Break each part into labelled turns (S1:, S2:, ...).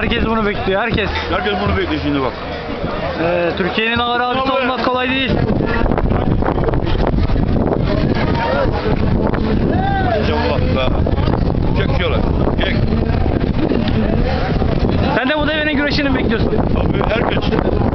S1: Herkes bunu bekliyor. Herkes.
S2: Herkes bunu bekliyor şimdi bak.
S1: Ee, Türkiye'nin ağır
S2: abisi olmak
S1: kolay değil.
S2: Be. Çek.
S1: Sen
S3: de bu devenin
S1: güreşini bekliyorsun.
S2: Tabii herkes. Maşallah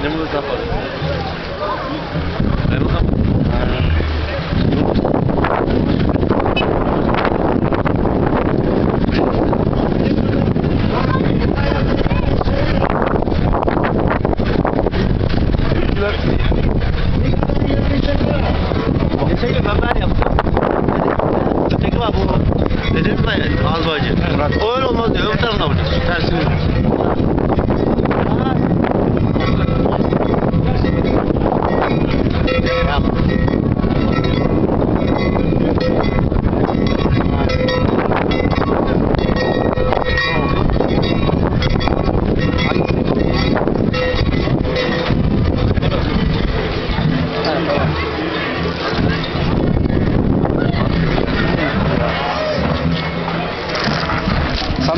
S4: Annem de zapat. Ben o zaman... Geçen gün ben yaptım. Öteki var bu. Dedim mi az önce. O öyle olmaz diyor. Öbür tarafına vuruyorsun. Tersini vuruyorsun.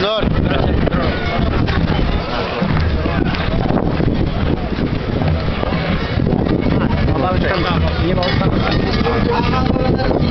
S5: Dur.
S3: Allah'a emanet olun.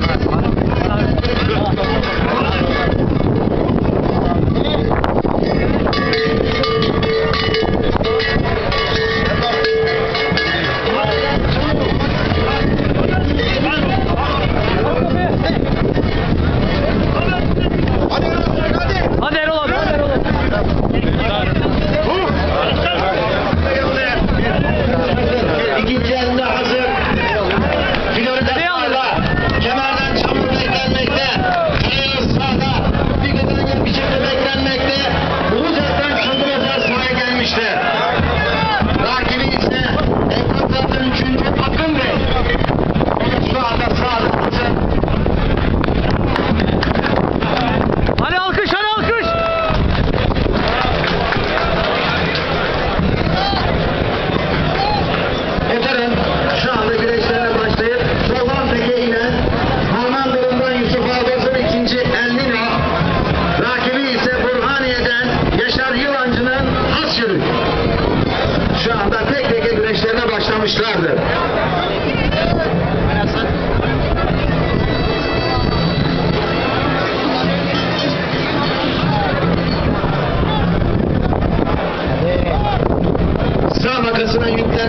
S5: Estrada.